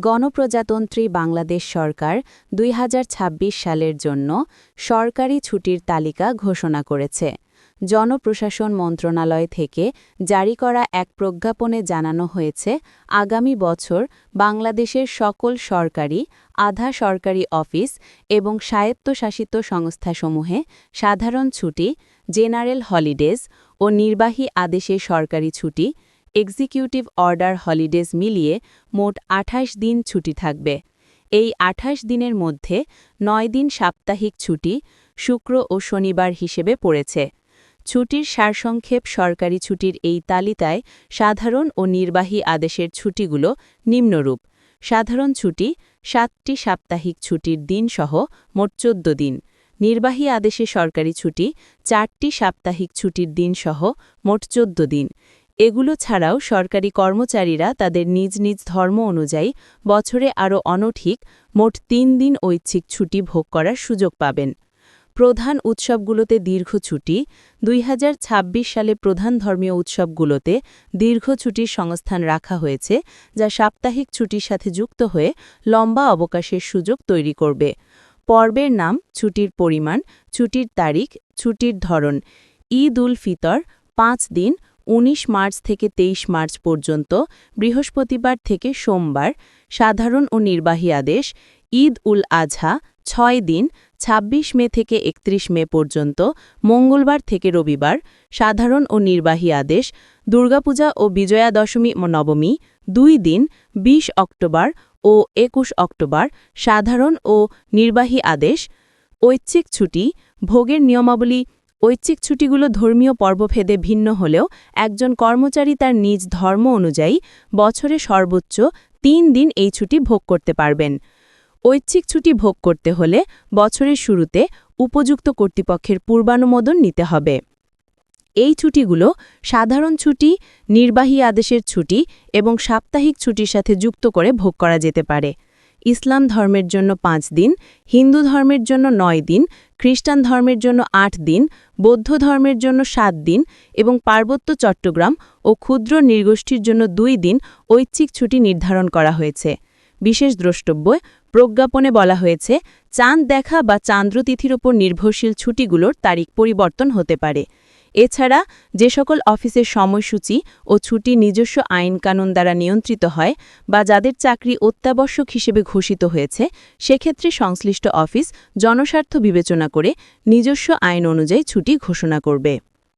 গণপ্রজাতন্ত্রী বাংলাদেশ সরকার দুই হাজার ছাব্বিশ সালের জন্য সরকারি ছুটির তালিকা ঘোষণা করেছে। জনপ্রশাসন মন্ত্রণালয় থেকে জারি করা এক প্রজ্ঞাপনে জানানো হয়েছে, আগামী বছর বাংলাদেশের সকল সরকারি, আধা সরকারি অফিস এবং স্বায়ত্তশাসিত সংস্থাসমূহে সাধারণ ছুটি, জেনারেল হলিডেজ ও নির্বাহী আদেশে সরকারি ছুটি এক্সিকিউটিভ অর্ডার হলিডেজ মিলিয়ে মোট আঠাশ দিন ছুটি থাকবে। এই আঠাশ দিনের মধ্যে নয় দিন সাপ্তাহিক ছুটি শুক্র ও শনিবার হিসেবে পড়েছে। ছুটির সারসংক্ষেপ সরকারি ছুটির এই তালিকায় সাধারণ ও নির্বাহী আদেশের ছুটিগুলো নিম্নরূপ। সাধারণ ছুটি সাতটি সাপ্তাহিক ছুটির দিনসহ মোট চোদ্দ দিন। নির্বাহী আদেশে সরকারি ছুটি চারটি সাপ্তাহিক ছুটির দিনসহ মোট চোদ্দ দিন। এগুলো ছাড়াও সরকারি কর্মচারীরা তাদের নিজ নিজ ধর্ম অনুযায়ী বছরে আরও অনঠিক মোট তিন দিন ঐচ্ছিক ছুটি ভোগ করার সুযোগ পাবেন। প্রধান উৎসবগুলোতে দীর্ঘ ছুটি, দুই হাজার ছাব্বিশ সালে প্রধান ধর্মীয় উৎসবগুলোতে দীর্ঘ ছুটির সংস্থান রাখা হয়েছে, যা সাপ্তাহিক ছুটির সাথে যুক্ত হয়ে লম্বা অবকাশের সুযোগ তৈরি করবে। পর্বের নাম, ছুটির পরিমাণ, ছুটির তারিখ, ছুটির ধরন, ঈদ উল ফিতর, পাঁচ দিন ১৯ মার্চ থেকে ২৩ মার্চ পর্যন্ত, বৃহস্পতিবার থেকে সোমবার, সাধারণ ও নির্বাহী আদেশ, ঈদ উল আজহা ছয় দিন ২৬ মে থেকে ৩১ মে পর্যন্ত, মঙ্গলবার থেকে রবিবার, সাধারণ ও নির্বাহী আদেশ, দুর্গাপূজা ও বিজয়া দশমী নবমী, দুই দিন ২০ অক্টোবর ও একুশ অক্টোবর, সাধারণ ও নির্বাহী আদেশ, ঐচ্ছিক ছুটি, ভোগের নিয়মাবলী ঐচ্ছিক ছুটিগুলো ধর্মীয় পর্বভেদে ভিন্ন হলেও একজন কর্মচারী তার নিজ ধর্ম অনুযায়ী বছরে সর্বোচ্চ তিন দিন এই ছুটি ভোগ করতে পারবেন। ঐচ্ছিক ছুটি ভোগ করতে হলে বছরের শুরুতে উপযুক্ত কর্তৃপক্ষের পূর্বানুমোদন নিতে হবে। এই ছুটিগুলো সাধারণ ছুটি, নির্বাহী আদেশের ছুটি এবং সাপ্তাহিক ছুটির সাথে যুক্ত করে ভোগ করা যেতে পারে। ইসলাম ধর্মের জন্য পাঁচ দিন, হিন্দু ধর্মের জন্য নয় দিন, খ্রিস্টান ধর্মের জন্য আট দিন, বৌদ্ধ ধর্মের জন্য সাত দিন এবং পার্বত্য চট্টগ্রাম ও ক্ষুদ্র নৃগোষ্ঠীর জন্য দুই দিন ঐচ্ছিক ছুটি নির্ধারণ করা হয়েছে। বিশেষ দ্রষ্টব্য প্রজ্ঞাপনে বলা হয়েছে, চাঁদ দেখা বা চান্দ্রতিথির ওপর নির্ভরশীল ছুটিগুলোর তারিখ পরিবর্তন হতে পারে। এছাড়া যে সকল অফিসের সময়সূচি ও ছুটি নিজস্ব আইন কানুন দ্বারা নিয়ন্ত্রিত হয় বা যাদের চাকরি অত্যাবশ্যক হিসেবে ঘোষিত হয়েছে, সেক্ষেত্রে সংশ্লিষ্ট অফিস জনস্বার্থ বিবেচনা করে নিজস্ব আইন অনুযায়ী ছুটি ঘোষণা করবে।